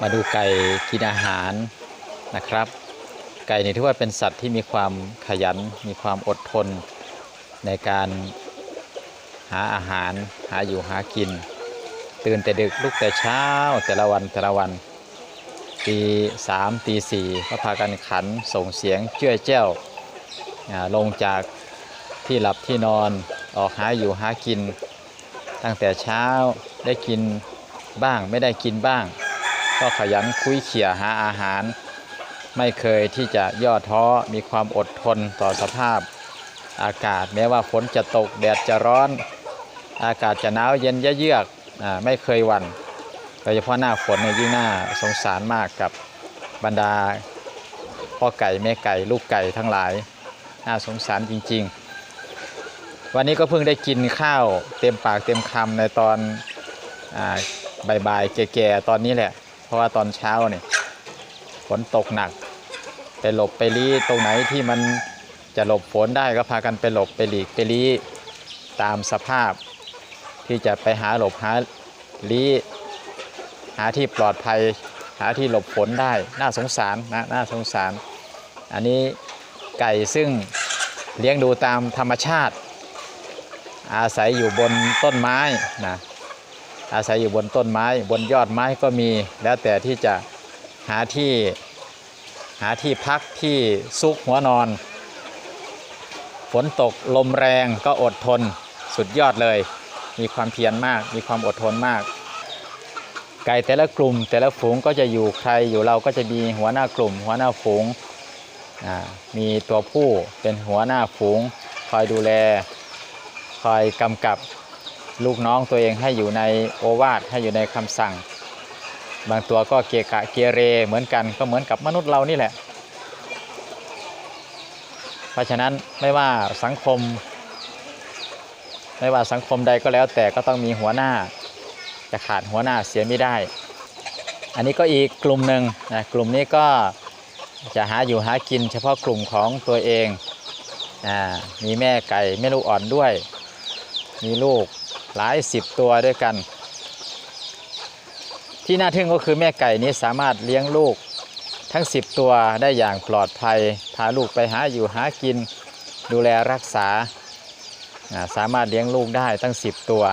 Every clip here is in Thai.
มาดูไก่กินอาหารนะครับ ไก่นี่ถือว่าเป็นสัตว์ที่มีความขยัน มีความอดทน ในการหาอาหารหาอยู่หากิน ตื่นแต่ดึกลุกแต่เช้าแต่ละวันแต่ละวันตีสามตีสี่ก็พากันขันส่งเสียงเจ้ยเจ้าอ่าลงจากที่หลับที่นอนออกหาอยู่หากิน ตั้งแต่เช้าได้กินบ้างไม่ได้กินบ้าง ก็ขยันคุยเขี่ยหาอาหาร ไม่เคยที่จะย่อท้อมีความอดทนต่อสภาพอากาศ แม้ว่าฝนจะตกแดดจะร้อน อากาศจะหนาวเย็นเยือกอไม่เคยหวันโดยเฉพาะหน้าฝนเนี่ยยิ่งน่าสงสารมากกับบรรดาพ่อไก่แม่ไก่ลูกไก่ทั้งหลายน่าสงสารจริง ๆ วันนี้ก็เพิ่งได้กินข้าวเต็มปากเต็มคำในตอนอบ่ายๆแก่ๆตอนนี้แหละ เพราะว่าตอนเช้าเนี่ยฝนตกหนัก ไปหลบไปลี้ตรงไหนที่มันจะหลบฝนได้ก็พากันไปหลบไปหลีกไปลี้ตามสภาพ ที่จะไปหาหลบหาลี้หาที่ปลอดภัย หาที่หลบฝนได้น่าสงสารนะน่าสงสาร อันนี้ไก่ซึ่งเลี้ยงดูตามธรรมชาติ อาศัยอยู่บนต้นไม้นะ อาศัยอยู่บนต้นไม้ บนยอดไม้ก็มี แล้วแต่ที่จะหาที่หาที่พักที่ซุกหัวนอน ฝนตกลมแรงก็อดทนสุดยอดเลย มีความเพียรมาก มีความอดทนมาก ไก่แต่ละกลุ่ม แต่ละฝูงก็จะอยู่ใครอยู่เราก็จะมีหัวหน้ากลุ่ม หัวหน้าฝูงมีตัวผู้เป็นหัวหน้าฝูง คอยดูแล คอยกำกับ ลูกน้องตัวเองให้อยู่ในโอวาทให้อยู่ในคำสั่ง บางตัวก็เกะกะเกเรเหมือนกันก็เหมือนกับมนุษย์เรานี่แหละ เพราะฉะนั้นไม่ว่าสังคม ไม่ว่าสังคมใดก็แล้วแต่ก็ต้องมีหัวหน้า จะขาดหัวหน้าเสียไม่ได้ อันนี้ก็อีกกลุ่มหนึ่งนะกลุ่มนี้ก็จะหาอยู่หากินเฉพาะกลุ่มของตัวเองอมีแม่ไก่แม่ลูกอ่อนด้วย มีลูก หลายสิบตัวด้วยกัน ที่น่าทึ่งก็คือแม่ไก่นี้สามารถเลี้ยงลูกทั้ง 10 ตัวได้อย่างปลอดภัย พาลูกไปหาอยู่หากิน ดูแลรักษา สามารถเลี้ยงลูกได้ตั้ง 10 ตัว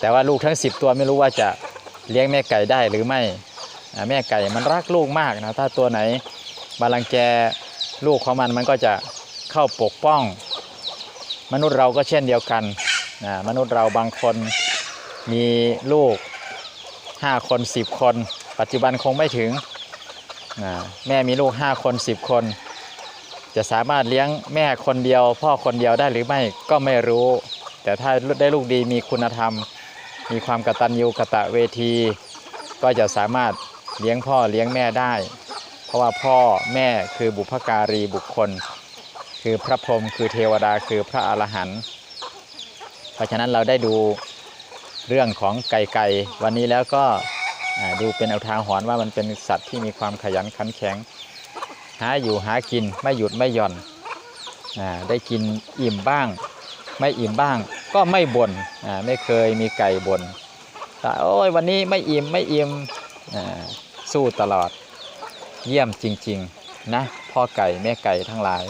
แต่ว่าลูกทั้ง 10 ตัวไม่รู้ว่าจะเลี้ยงแม่ไก่ได้หรือไม่แม่ไก่มันรักลูกมากนะถ้าตัวไหนบาลังแกลูกของมันมันก็จะเข้าปกป้อง มนุษย์เราก็เช่นเดียวกัน มนุษย์เราบางคนมีลูก 5 คน 10 คน ปัจจุบันคงไม่ถึงนะแม่มีลูก 5 คน 10 คน จะสามารถเลี้ยงแม่คนเดียว พ่อคนเดียวได้หรือไม่ก็ไม่รู้ แต่ถ้าได้ลูกดีมีคุณธรรม มีความกตัญญูกะตะเวที ก็จะสามารถเลี้ยงพ่อเลี้ยงแม่ได้ เพราะว่าพ่อแม่คือบุพการีบุคคล คือพระพรหมคือเทวดาคือพระอรหันต์ เพราะฉะนั้นเราได้ดูเรื่องของไก่ไก่วันนี้แล้วก็ดูเป็นเอาทางหรณ์ว่ามันเป็นสัตว์ที่มีความขยันขันแข็ง หาอยู่หากินไม่หยุดไม่หย่อนอได้กินอิ่มบ้าง ไม่อิ่มบ้าง ก็ไม่บน่นไม่เคยมีไก่บน่นแต่โอ้ยวันนี้ไม่อิ่มไม่อิ่มสู้ตลอดเยี่ยมจริง ๆ นะพ่อไก่แม่ไก่ทั้งหลาย